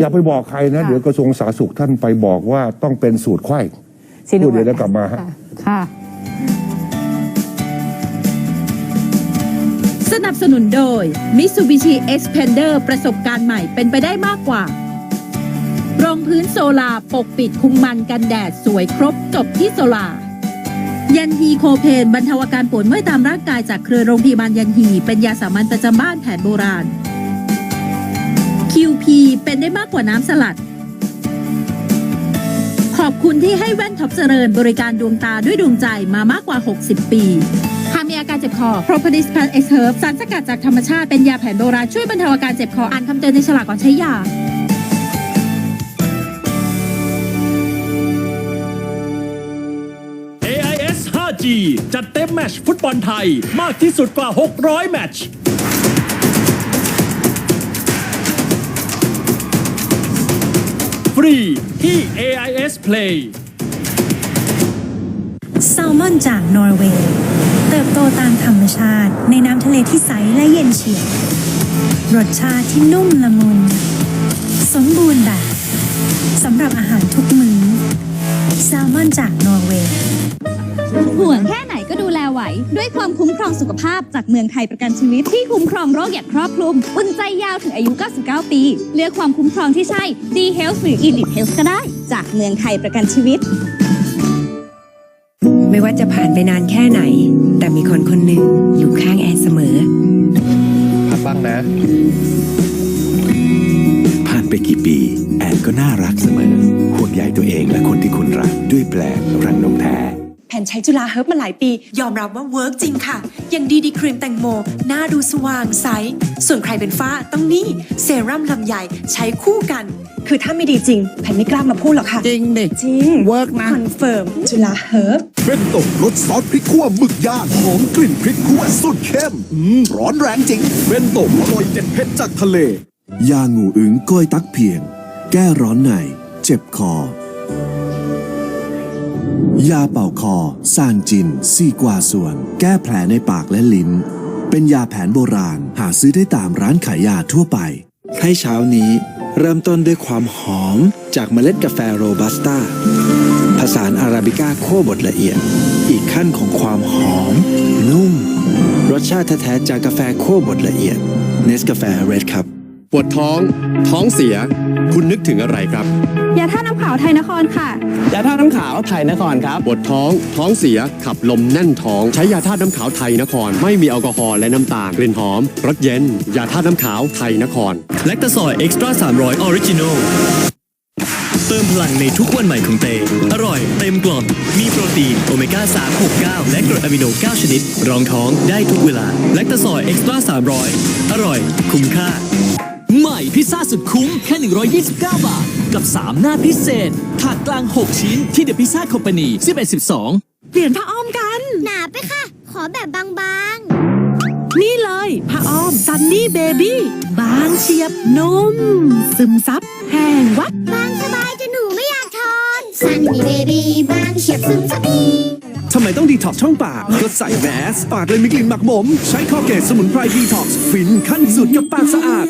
อย่าไปบอกใครนะเดี๋ยวกระทรวงสาธารณสุขท่านไปบอกว่าต้องเป็นสูตรไข้ ซีโนพูดเดี๋ยวแล้วกลับมาฮะ ค่ะค่ะ สนับสนุนโดย Mitsubishi Xpander ประสบการณ์ใหม่เป็นไปได้มากกว่า รองพื้นโซลาปกปิดคุมมันกันแดดสวยครบจบที่โซลา ยันฮีโคเพนบรรเทาอาการปวดเมื่อยตามร่างกายจากเครือโรงพยาบาลยันฮีเป็นยาสามัญประจำบ้านแผนโบราณ QP เป็น ได้มากกว่าน้ำสลัด ขอบคุณที่ให้แว่นท็อปเจริญบริการดวงตาด้วยดวงใจมามากกว่า 60 ปีหากมีอาการเจ็บคอ Propolis Plus X Herb สารสกัดจากธรรมชาติเป็นยาแผนโบราณช่วยบรรเทาอาการเจ็บคออ่านคำเตือนในฉลากก่อนใช้ยา AIS 5G จัดเต็มแมชฟุตบอลไทย มากที่สุดกว่า 600 แมตช์ ฟรีที่ AIS Play แซลมอนจากนอร์เวย์ เติบโตตามธรรมชาติ ในน้ำทะเลที่ใสและเย็นเฉียบ รสชาติที่นุ่มละมุน สมบูรณ์แบบสำหรับอาหารทุกมื้อแซลมอนจากนอร์เวย์ห่วงแค่ ไหนก็ดูแลไหว ด้วยความคุ้มครองสุขภาพจากเมืองไทยประกันชีวิตที่คุ้มครองโรคอย่างครอบคลุมอุ่นใจยาวถึงอายุ 99 ปี เลือกความคุ้มครองที่ใช่ D Health หรือ Elite Health ก็ได้ จากเมืองไทยประกันชีวิต ไม่ว่าจะผ่านไปนานแค่ไหน แต่มีคนคนหนึ่งอยู่ข้างแอนเสมอพักบ้างนะ ผ่านไปกี่ปี แอนก็น่ารักเสมอห่วงใยตัวเองและคนที่คุณรักด้วยแปลงรังนกแท้แผ่ นใช้จุฬาเฮิร์บมาหลายปี ยอมรับว่าเวิร์กจริงค่ะ อย่างดีดีครีมแตงโม หน้าดูสว่างใส ส่วนใครเป็นฝ้าต้องนี่เซรั่มลำไยใช้คู่กัน คือถ้าไม่ดีจริงแผ่นไม่กล้ามาพูดหรอกค่ะ จริงดิจริงเวิร์กนะคอนเฟิร์มจุฬาเฮิร์บเป็นตกรสซอสพริกขั่วหมึกย่างหอมกลิ่นพริกขั่วสุดเข้มอืมร้อนแรงจริงเป็นตกอร่อยเด็ดเผ็ดจากทะเลยางูอึ๋งก้อยตักเพียง แก้ร้อนใน เจ็บคอ ยาเป่าคอ ซานจิน ซีกวาส่วน แก้แผลในปากและลิ้น เป็นยาแผนโบราณ หาซื้อได้ตามร้านขายยาทั่วไป ให้เช้านี้เริ่มต้นด้วยความหอมจากเมล็ดกาแฟโรบัสต้า ผสานอาราบิก้าคั่วบดละเอียด อีกขั้นของความหอม นุ่ม รสชาติแท้ๆจากกาแฟคั่วบดละเอียด เนสกาแฟเรดครับ ปวดท้อง ท้องเสีย คุณนึกถึงอะไรครับ ยาท่าน้ำขาวไทยนครค่ะ ยาท่าน้ำขาวไทยนครครับ ปวดท้อง ท้องเสีย ขับลมแน่นท้อง ใช้ยาธาตุน้ำขาวไทยนคร ไม่มีแอลกอฮอล์และน้ำตาล กลิ่นหอม รสเย็น ยาธาตุน้ำขาวไทยนคร แลคตาซอยเอ็กซ์ตร้า300ออริจินอลเติมพลังในทุกวันใหม่ของเต อร่อย เต็มกล่องมีโปรตีน โอเมก้า 3 6 9 และกรดอะมิโน 9 ชนิด รองท้องได้ทุกเวลา แลคตาซอยเอ็กซ์ตร้า300 อร่อย คุ้มค่าให ม่พิซซ่าสุดคุ้มแค่ 129 บาท กับ 3 หน้าพิเศษ ถาดกลาง 6 ชิ้นที่เดอะพิซซ่าคอมพานี1112 เปลี่ยนผ้าอ้อมกัน หนาไปค่ะ ขอแบบบางนี่เลยผ้าอ้อมซันนี่เบบี้บางเฉียบนุ่ม ซึมซับแห้งวับๆ บางสบายจนหนูไม่อยากทอนซันนี่เบบี้บางเฉียบซึมซับดีทำไมต้องดีท็อกช่องปาก ก็ใส่แมส ปากเลยมีกลิ่นหมักหมม ใช้คอเกตสมุนไพรดีท็อกฟินขั้นสุดกับปากสะอาด